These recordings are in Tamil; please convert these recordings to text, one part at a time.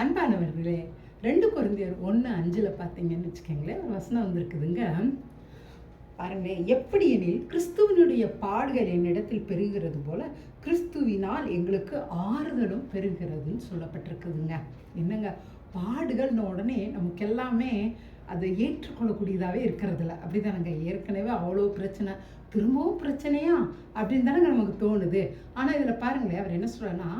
அன்பானவர்களே ரெண்டு குழந்தையர் ஒன்று அஞ்சில் பார்த்தீங்கன்னு வச்சுக்கோங்களேன் ஒரு வசனம் வந்திருக்குதுங்க. பாருங்க எப்படி எனில் கிறிஸ்துவனுடைய பாடுகள் என்னிடத்தில் பெருகிறது போல கிறிஸ்துவினால் எங்களுக்கு ஆறுதலும் பெருகிறதுன்னு சொல்லப்பட்டிருக்குதுங்க. என்னங்க? பாடுகள்னு உடனே நமக்கு எல்லாமே அதை ஏற்றுக்கொள்ளக்கூடியதாகவே இருக்கிறதில்ல. அப்படி தானேங்க ஏற்கனவே அவ்வளோ பிரச்சனை திரும்பவும் பிரச்சனையா? அப்படின்னு தானங்க நமக்கு தோணுது. ஆனால் இதில் பாருங்களேன் அவர் என்ன சொல்கிறாருன்னா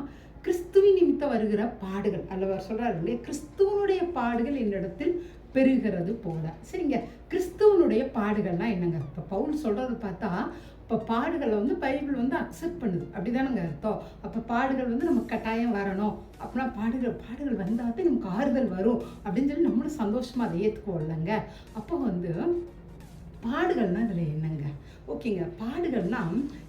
கிறிஸ்துவின் நிமித்தம் வருகிற பாடுகள். அல்லவர் சொல்கிறார் இல்லையா? கிறிஸ்துவனுடைய பாடுகள் என்னிடத்தில் பெருகிறது போல. சரிங்க. கிறிஸ்துவனுடைய பாடுகள்னா என்னங்க இப்போ பவுல் சொல்கிறத பார்த்தா இப்போ பாடுகளை வந்து பைபிள் வந்து அக்செப்ட் பண்ணுது. அப்படிதானங்க அர்த்தம்? அப்போ பாடுகள் வந்து நமக்கு கட்டாயம் வரணும். அப்படின்னா பாடுகள் பாடுகள் வந்தால் தான் நமக்கு ஆறுதல் வரும். அப்படின்னு சொல்லி நம்மளும் சந்தோஷமாக அதை ஏற்றுக்குவோம் இல்லைங்க? அப்போ வந்து பாடுகள்னா இதில் என்னங்க? ஓகேங்க பாடுகள்னா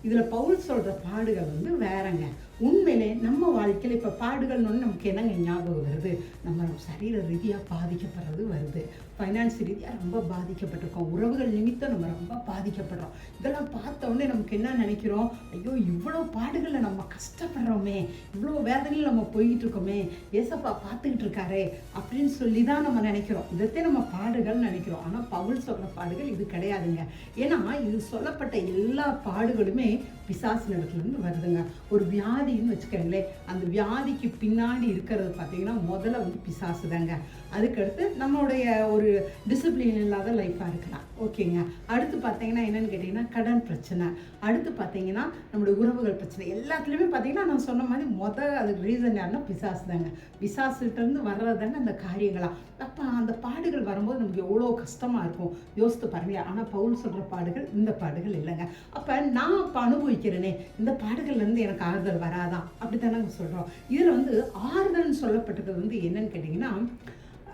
இதில் பவுல் சொல்கிற பாடுகள் வந்து வேறங்க. உண்மையிலே நம்ம வாழ்க்கையில் இப்போ பாடுகள்னு நமக்கு என்னங்க ஞாபகம் வருது? நம்ம சரீர ரீதியாக பாதிக்கப்படுறது வருது. ஃபைனான்ஸ் ரீதியாக ரொம்ப பாதிக்கப்பட்டிருக்கோம். உறவுகள் நிமித்தம் நம்ம ரொம்ப பாதிக்கப்படுறோம். இதெல்லாம் பார்த்த உடனே நமக்கு என்ன நினைக்கிறோம்? ஐயோ இவ்வளோ பாடுகளை கஷ்டப்படுறோமே இவ்வளோ வேதனையில் நம்ம போய்கிட்டு இருக்கோமே ஏசப்பா பார்த்துக்கிட்டு இருக்காரே அப்படின்னு சொல்லி தான் நம்ம நினைக்கிறோம். இதைத்தான் நம்ம பாடுகள்னு நினைக்கிறோம். ஆனால் பவுல் சொல்கிற பாடுகள் இது கிடையாதுங்க. ஏன்னா இது சொல்லப்பட்ட எல்லா பாடுகளுமே பிசாசினிடத்துலேருந்து வருதுங்க. ஒரு வியாதின்னு வச்சுக்கோங்களேன். அந்த வியாதிக்கு பின்னாடி இருக்கிறது பார்த்தீங்கன்னா முதல்ல வந்து பிசாசு தாங்க. அதுக்கடுத்து நம்மளுடைய ஒரு டிசிப்ளின் இல்லாத லைஃப்பாக இருக்கலாம். ஓகேங்க. அடுத்து பார்த்தீங்கன்னா என்னென்னு கேட்டிங்கன்னா கடன் பிரச்சனை. அடுத்து பார்த்தீங்கன்னா நம்மளுடைய உறவுகள் பிரச்சனை. எல்லாத்துலேயுமே பார்த்தீங்கன்னா நான் சொன்ன மாதிரி மொதல் அதுக்கு ரீசன் யாருன்னா பிசாசு தாங்க. பிசாசுகிட்டேருந்து வர்றது தாங்க அந்த காரியங்களாம். அப்போ அந்த பாடுகள் வரும்போது நமக்கு எவ்வளோ கஷ்டமாக இருக்கும். யோசித்து பாருங்க ஆனால் பவுல் சொல்கிற பாடுகள் இந்த பாடுகள் இல்லைங்க. அப்போ நான் அப்போ வைக்கிறேனே இந்த பாடுகள்லேருந்து எனக்கு ஆறுதல் வராதான் அப்படி தானே சொல்கிறோம் இதில் வந்து ஆறுதல்னு சொல்லப்பட்டது வந்து என்னன்னு கேட்டிங்கன்னா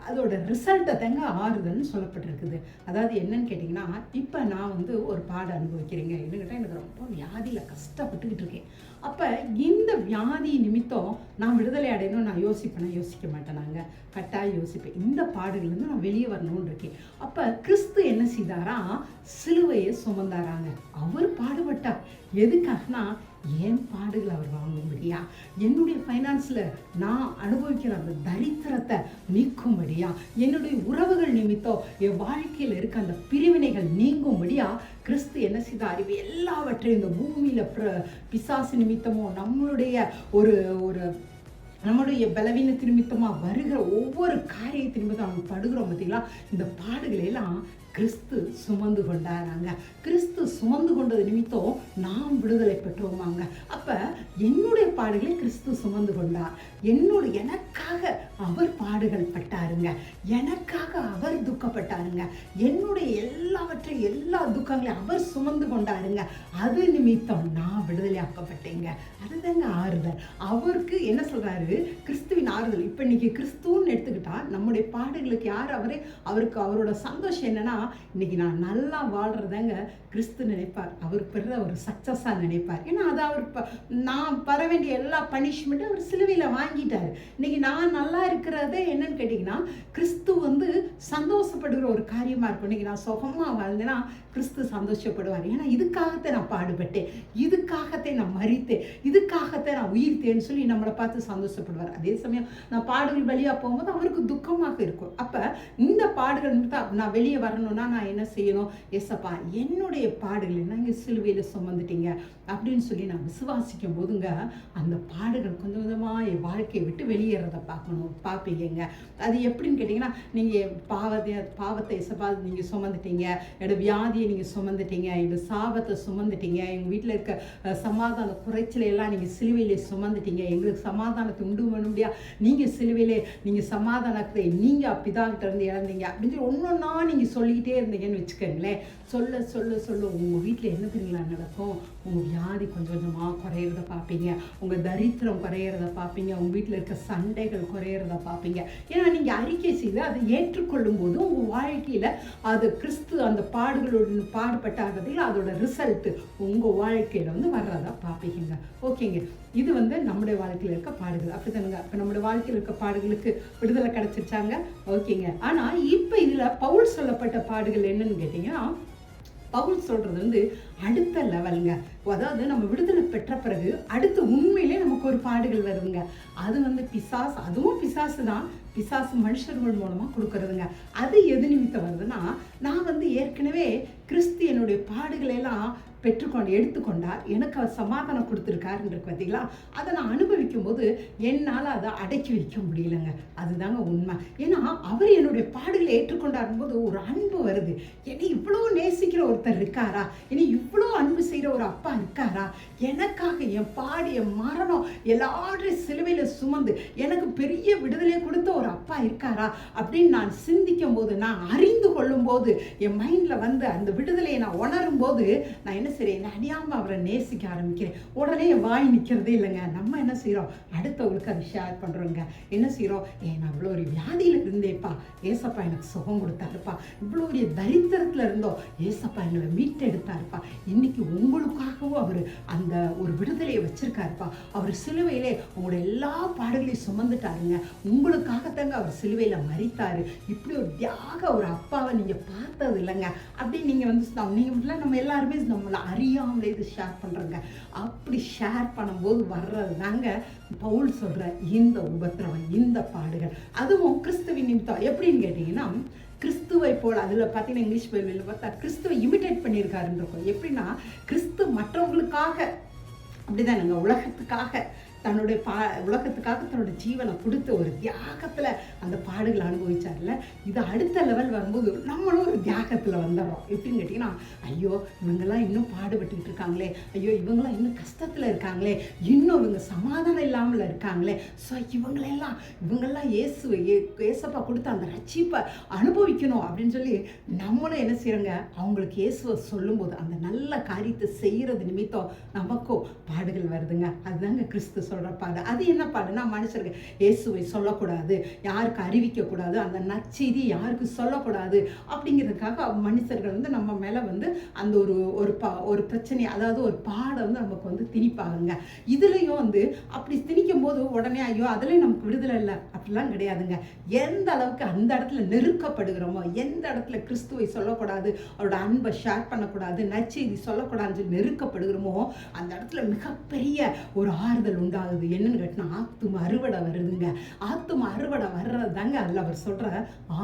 அதோட ரிசல்ட்டை தாங்க ஆறுதல்னு சொல்லப்பட்டிருக்குது. அதாவது என்னன்னு கேட்டிங்கன்னா இப்போ நான் வந்து ஒரு பாடம் அனுபவிக்கிறேங்க. என்னக்கிட்ட எனக்கு ரொம்ப வியாதியில் கஷ்டப்பட்டுக்கிட்டு இருக்கேன். அப்போ இந்த வியாதி நிமித்தம் நான் விடுதலை அடையணும் நான் யோசிப்பேனா? யோசிக்க மாட்டேனாங்க நாங்கள் கட்டாயம் யோசிப்பேன். இந்த பாடுகள்லேருந்து நான் வெளியே வரணும்னு இருக்கேன். அப்போ கிறிஸ்து என்ன செய்தாரா? சிலுவையை சுமந்தாராங்க. அவர் பாடுபட்டார். எதுக்காகனா ஏன் பாடுகள் அவர் வாங்கும்படியா என்னுடைய ஃபைனான்ஸில் நான் அனுபவிக்கிற அந்த தரித்திரத்தை நீக்கும்படியா என்னுடைய உறவுகள் நிமித்தம் என் வாழ்க்கையில் இருக்க அந்த பிரிவினைகள் நீங்கும்படியா கிறிஸ்து என்ன செய்தார்? இவை எல்லாவற்றையும் இந்த பூமியில் பிர பிசாசு நிமித்தமோ நம்மளுடைய ஒரு ஒரு நம்மளுடைய பலவீன நிமித்தமாக வருகிற ஒவ்வொரு காரியத்தின் நிமித்தம் அவங்க படுகிறோம் பார்த்தீங்களா? இந்த பாடுகளை எல்லாம் கிறிஸ்து சுமந்து கொண்டாராங்க. கிறிஸ்து சுமந்து கொண்டது நிமித்தம் நாம் விடுதலை பெற்றோமாங்க. அப்போ என்னுடைய பாடுகளை கிறிஸ்து சுமந்து கொண்டார். என்னோட எனக்காக அவர் பாடுகள் பட்டாருங்க. எனக்காக அவர் துக்கப்பட்டாருங்க. என்னுடைய எல்லாவற்றையும் எல்லா துக்கங்களையும் அவர் சுமந்து கொண்டாருங்க. அது நிமித்தம் நான் விடுதலை ஆக்கப்பட்டேங்க. அதுதாங்க ஆறுதல். அவருக்கு என்ன சொல்றாரு? கிறிஸ்துவின் ஆறுதல். இப்போ இன்னைக்கு கிறிஸ்துன்னு எடுத்துக்கிட்டா நம்முடைய பாடுகளுக்கு யார் அவரே? அவருக்கு அவரோட சந்தோஷம் என்னன்னா இன்னைக்கு நான் நல்லா வாழ்றதாங்க கிறிஸ்து நினைப்பார். அவர் பெற ஒரு சக்ஸஸாக நினைப்பார். ஏன்னா அது அவர் ப நான் பெற வேண்டிய எல்லா பனிஷ்மெண்ட்டும் அவர் சிலுவையில் வாங்கிட்டார். இன்னைக்கு நான் நல்லா இருக்கிறது என்னன்னு கேட்டிங்கன்னா கிறிஸ்து வந்து சந்தோஷப்படுகிற ஒரு காரியமாக இருக்கும். இன்னைக்கு நான் சுகமாக வாழ்ந்தேன்னா கிறிஸ்து சந்தோஷப்படுவார். ஏன்னா இதுக்காகத்தான் நான் பாடுபட்டேன். இதுக்காகத்தான் நான் மறித்தேன். இதுக்காகத்தான் நான் உயிர்த்தேன்னு சொல்லி நம்மளை பார்த்து சந்தோஷப்படுவார். அதே சமயம் நான் பாடுகள் வழியாக போகும்போது அவருக்கு துக்கமாக இருக்கும். அப்போ இந்த பாடுகள் நான் வெளியே வரணும்னா நான் என்ன செய்யணும்? எஸ்ஸப்பா என்னுடைய பாடுகள் என்ன இங்கே சிலுவையில் சுமந்துட்டீங்க. அப்படின்னு சொல்லி நான் விசுவாசிக்கும் போதுங்க அந்த பாடுகள் கொஞ்சம் கொஞ்சமாக என் வாழ்க்கையை விட்டு வெளியேறதை பார்க்கணும். பார்ப்பீங்க அது எப்படின்னு கேட்டிங்கன்னா நீங்கள் பாவத்தை பாவத்தை இசப்பா நீங்கள் சுமந்துட்டீங்க. என்னோட வியாதியை நீங்கள் சுமந்துட்டீங்க. என்னோட சாபத்தை சுமந்துட்டீங்க. எங்கள் வீட்டில் இருக்க சமாதான குறைச்சலையெல்லாம் நீங்கள் சிலுவையிலே சுமந்துட்டீங்க. எங்களுக்கு சமாதானத்தை உண்டு பண்ண முடியா நீங்கள் சிலுவையிலே நீங்கள் சமாதானத்தை நீங்கள் பிதாகிட்ட இருந்து இழந்தீங்க. அப்படின்னு சொல்லி ஒன்று ஒன்றா நீங்கள் சொல்லிக்கிட்டே இருந்தீங்கன்னு வச்சுக்கோங்களேன். சொல்ல சொல்ல சொல்ல உங்கள் வீட்டில் என்ன தெரியுங்களா நடக்கும்? உங்கள் வியாதி கொஞ்சம் கொஞ்சமாக குறையிறத பார்ப்பீங்க. உங்கள் தரித்திரம் குறையிறத பார்ப்பீங்க. உங்கள் வீட்டில் இருக்க சண்டைகள் குறையிறத பார்ப்பீங்க. ஏன்னா நீங்கள் அறிக்கை செய்து அதை ஏற்றுக்கொள்ளும் போது உங்கள் வாழ்க்கையில் அது கிறிஸ்து அந்த பாடுகளோடு பாடுபட்டாகிறதுல அதோட ரிசல்ட்டு உங்கள் வாழ்க்கையில் வந்து வர்றதா பார்ப்பீங்க. ஓகேங்க. இது வந்து நம்முடைய வாழ்க்கையில் இருக்க பாடுகள். அப்படித்தானுங்க. இப்போ நம்முடைய வாழ்க்கையில் இருக்க பாடுகளுக்கு விடுதலை கிடைச்சிருச்சாங்க? ஓகேங்க. ஆனால் இப்போ இதில் பவுல் சொல்லப்பட்ட பாடுகள் என்னன்னு கேட்டிங்கன்னா பவுல் சொல்கிறது வந்து அடுத்த லெவலுங்க அதாவது நம்ம விடுதலை பெற்ற பிறகு அடுத்து உண்மையிலே நமக்கு ஒரு பாடுகள் வருதுங்க. அது வந்து பிசாசு அதுவும் பிசாசு தான். பிசாசு மனுஷர்கள் மூலமாக கொடுக்கறதுங்க. அது எது நிமித்தம் வருதுன்னா நான் வந்து ஏற்கனவே கிறிஸ்து என்னுடைய பாடுகளை எல்லாம் பெற்றுக்கொண்டு எடுத்துக்கொண்டார். எனக்கு அவர் சமாதானம் கொடுத்துருக்காருன்றது பார்த்தீங்களா? அதை நான் அனுபவிக்கும் போது என்னால் அதை அடக்கி வைக்க முடியலங்க. அதுதாங்க உண்மை. ஏன்னா அவர் என்னுடைய பாடுகளை ஏற்றுக்கொண்டார் போது ஒரு அன்பு வருது. என்னை இவ்வளோ நேசிக்கிற ஒருத்தர் இருக்காரா? இனி இவ்வளோ அன்பு செய்கிற ஒரு அப்பா இருக்காரா? எனக்காக என் பாடு என் மரணம் எல்லாரையும் சிலுவையில் சுமந்து எனக்கு பெரிய விடுதலையை கொடுத்த ஒரு அப்பா இருக்காரா? அப்படின்னு நான் சிந்திக்கும் போது நான் அறிந்து கொள்ளும் போது என் மைண்டில் வந்து அந்த விடுதலையை நான் உணரும் போது நான் என்ன செய்கிறேன் நான் அறியாமல் அவரை நேசிக்க ஆரம்பிக்கிறேன். உடனே வாய் நிற்கிறதே இல்லைங்க. நம்ம என்ன செய்கிறோம் அடுத்தவங்களுக்கு அதை ஷேர் பண்ணுறோங்க என்ன செய்கிறோம் ஏ நான் இவ்வளோ ஒரு வியாதியில் இருந்தேப்பா. ஏசப்பா எனக்கு சுகம் கொடுத்தாருப்பா. இவ்வளோ ஒரு தரித்திரத்தில் இருந்தோம். ஏசப்பா எங்களை மீட்டெடுத்தாருப்பா இன்னைக்கு உங்களுக்காகவும் அவர் அந்த ஒரு விடுதலையை வச்சிருக்காருப்பா. அவர் சிலுவையிலே உங்களோட எல்லா பாடுகளையும் சுமந்துட்டாருங்க. உங்களுக்காகத்தாங்க அவர் சிலுவையில் மறித்தாரு. இப்படி ஒரு தியாக ஒரு அப்பாவை நீங்கள் பார்த்தது இல்லைங்க. அப்படின்னு நீங்கள் வந்து நீங்கள் மட்டும் நம்ம எல்லாருமே நம்மளை அறியாமலே இது ஷேர் பண்ணுறோங்க அப்படி ஷேர் பண்ணும்போது வர்றது தாங்க பவுல் சொல்கிற இந்த உபத்திரவம் இந்த பாடுகள். அதுவும் கிறிஸ்துவின் நிமித்தம். எப்படின்னு கேட்டிங்கன்னா கிறிஸ்துவை போல் அதில் பார்த்தீங்கன்னா இங்கிலீஷ் பைபிளில் பார்த்தா கிறிஸ்துவை இமிடேட் பண்ணியிருக்காருன்னு இருக்கும். எப்படின்னா கிறிஸ்து மற்றவங்களுக்காக அப்படிதானுங்க உலகத்துக்காக தன்னுடைய பா உலகத்துக்காக தன்னோட ஜீவனை கொடுத்த ஒரு தியாகத்தில் அந்த பாடுகளை அனுபவிச்சார்ல. இது அடுத்த லெவல் வரும்போது நம்மளும் ஒரு தியாகத்தில் வந்துடுறோம் எப்படின்னு கேட்டிங்கன்னா ஐயோ இவங்கெல்லாம் இன்னும் பாடுபட்டுக்கிட்டு இருக்காங்களே. ஐயோ இவங்கெல்லாம் இன்னும் கஷ்டத்தில் இருக்காங்களே. இன்னும் இவங்க சமாதானம் இல்லாமல் இருக்காங்களே. ஸோ இவங்களெல்லாம் இவங்கெல்லாம் ஏசு ஏசப்பா கொடுத்த அந்த ரட்சிப்பை அனுபவிக்கணும் அப்படின்னு சொல்லி நம்மளும் என்ன செய்கிறோங்க அவங்களுக்கு இயேசுவை சொல்லும்போது அந்த நல்ல காரியத்தை செய்கிறது நிமித்தம் நமக்கும் பாடுகள் வருதுங்க. அதுதாங்க கிறிஸ்து சொல்கிற பாடு. அது என்ன பாடுனா மனுஷருக்கு இயேசுவை சொல்லக்கூடாது. யாருக்கு அறிவிக்கக்கூடாது? அந்த நச்செய்தி யாருக்கு சொல்லக்கூடாது? அப்படிங்கிறதுக்காக மனுஷர்கள் வந்து நம்ம மேலே வந்து அந்த ஒரு ஒரு பா ஒரு பிரச்சனை அதாவது ஒரு பாடை வந்து நமக்கு வந்து திணிப்பாங்க இதுலேயும் வந்து அப்படி திணிக்கும் போது உடனே ஐயோ அதுலேயும் நமக்கு விடுதலை இல்லை. அப்படிலாம் கிடையாதுங்க. எந்த அளவுக்கு அந்த இடத்துல நெருக்கப்படுகிறோமோ எந்த இடத்துல கிறிஸ்துவை சொல்லக்கூடாது அவரோட அன்பை ஷேர் பண்ணக்கூடாது நச்செய்தி சொல்லக்கூடாதுன்னு சொல்லி நெருக்கப்படுகிறோமோ அந்த இடத்துல மிகப்பெரிய ஒரு ஆறுதல் உண்டு. ஆகுது என்னன்னு கேட்டினா ஆத்தும அறுவடை வருதுங்க. ஆத்தும அறுவடை வர்றது தாங்க அதில் அவர் சொல்கிற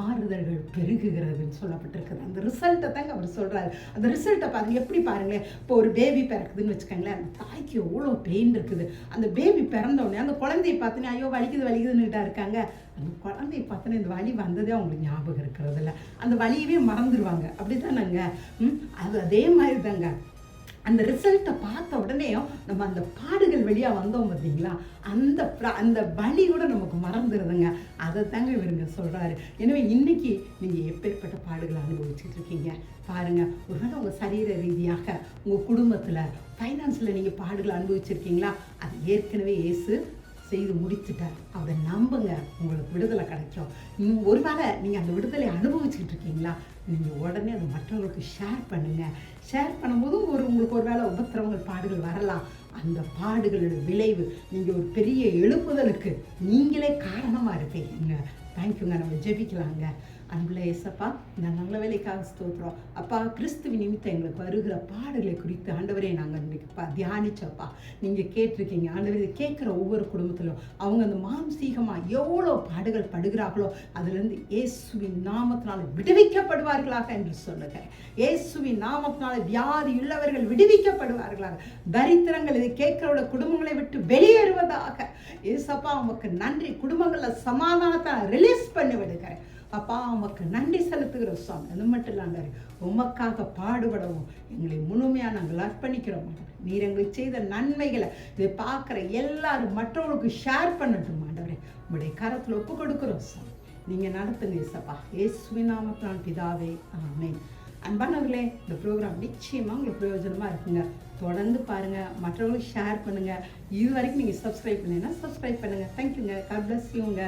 ஆறுதல்கள் பெருகுகிறதுன்னு சொல்லப்பட்டிருக்குது. அந்த ரிசல்ட்டை தாங்க அவர் சொல்கிறாரு அந்த ரிசல்ட்டை பாருங்க எப்படி பாருங்களேன். இப்போ ஒரு பேபி பிறக்குதுன்னு வச்சுக்கோங்களேன் அந்த தாய்க்கு எவ்வளோ பெயின் இருக்குது. அந்த பேபி பிறந்தோடனே அந்த குழந்தைய பார்த்துனே ஐயோ வலிக்குது வலிக்குதுன்னுட்டா இருக்காங்க. அந்த குழந்தைய பார்த்தோன்னே இந்த வலி வந்ததே அவங்களுக்கு ஞாபகம் இருக்கிறது இல்லை அந்த வலியவே மறந்துடுவாங்க அப்படி தானேங்க ம்? அது அதே மாதிரி தாங்க அந்த ரிசல்ட்டை பார்த்த உடனே நம்ம அந்த பாடுகள் வெளியாக வந்தோம் பார்த்தீங்களா அந்த அந்த வழி கூட நமக்கு மறந்துடுதுங்க அதை தாங்க இவருங்க சொல்கிறாரு எனவே இன்னைக்கு நீங்கள் எப்பேற்பட்ட பாடுகளை அனுபவிச்சுட்டு இருக்கீங்க? பாருங்கள் ஒருவேளை உங்கள் சரீர ரீதியாக உங்கள் குடும்பத்தில் ஃபைனான்ஸில் நீங்கள் பாடுகளை அனுபவிச்சிருக்கீங்களா? அது ஏற்கனவே ஏசு செய்து முடிச்சுட்டார் அதை நம்புங்க. உங்களுக்கு விடுதலை கிடைக்கும். உம், ஒருவேளை நீங்கள் அந்த விடுதலை அனுபவிச்சுக்கிட்டு இருக்கீங்களா? நீங்கள் உடனே அதை மற்றவங்களுக்கு ஷேர் பண்ணுங்கள் ஷேர் பண்ணும்போதும் ஒரு உங்களுக்கு ஒரு வேளை உபத்திரவங்கள் பாடுகள் வரலாம். அந்த பாடுகளோட விளைவு நீங்கள் ஒரு பெரிய எழுப்புதலுக்கு நீங்களே காரணமாக இருப்பீங்க. தேங்க்யூங்க நம்ம ஜெபிக்கலாங்க. அன்புள்ள ஏசப்பா இந்த நல்ல வேலைக்காக ஸ்தோத்திரம். அப்பா கிறிஸ்துவ நிமித்தம் எங்களுக்கு வருகிற பாடுகளை குறித்து ஆண்டவரே நாங்கள் இன்னைக்கு தியானிச்சப்பா நீங்கள் கேட்டிருக்கீங்க ஆண்டவர் இதை கேட்குற ஒவ்வொரு குடும்பத்திலும் அவங்க அந்த மாம்சீகமாக எவ்வளோ பாடுகள் படுகிறார்களோ அதுலேருந்து இயேசுவின் நாமத்தினால் விடுவிக்கப்படுவார்களாக என்று சொல்லுகிறேன். இயேசுவின் நாமத்தினால் வியாதி உள்ளவர்கள் விடுவிக்கப்படுவார்களாக. தரித்திரங்கள் இதை கேட்கிறோட குடும்பங்களை விட்டு வெளியேறுவதாக. ஏசப்பா உமக்கு நன்றி. குடும்பங்களில் சமாதானத்தை ரிலீஸ் பண்ணி விடுகிறேன் அப்பா உமக்கு நன்றி செலுத்துகிறோம் சுவாமி. அது மட்டும் இல்லாண்டாரு உமக்காக பாடுபடவும் எங்களை முழுமையாக நாங்கள் அர்ப்பணிக்கிறோம். நீர் எங்களுக்கு செய்த நன்மைகளை இதை பார்க்குற எல்லாரும் மற்றவங்களுக்கு ஷேர் பண்ணட்டும் மாண்டவரே உங்களுடைய கரத்தில் ஒப்பு கொடுக்குறோம் சாமி நீங்கள் நடத்துங்க சப்பா ஏசுவின் நாமத்தினால் பிதாவே ஆமே அன்பானவர்களே இந்த ப்ரோக்ராம் நிச்சயமாக உங்களுக்கு பிரயோஜனமாக இருக்குங்க. தொடர்ந்து பாருங்கள் மற்றவங்களுக்கு ஷேர் பண்ணுங்கள் இது வரைக்கும் நீங்கள் சப்ஸ்கிரைப் பண்ணீங்கன்னா சப்ஸ்கிரைப் பண்ணுங்கள் தேங்க்யூங்க காட் பிளஸ் யூங்க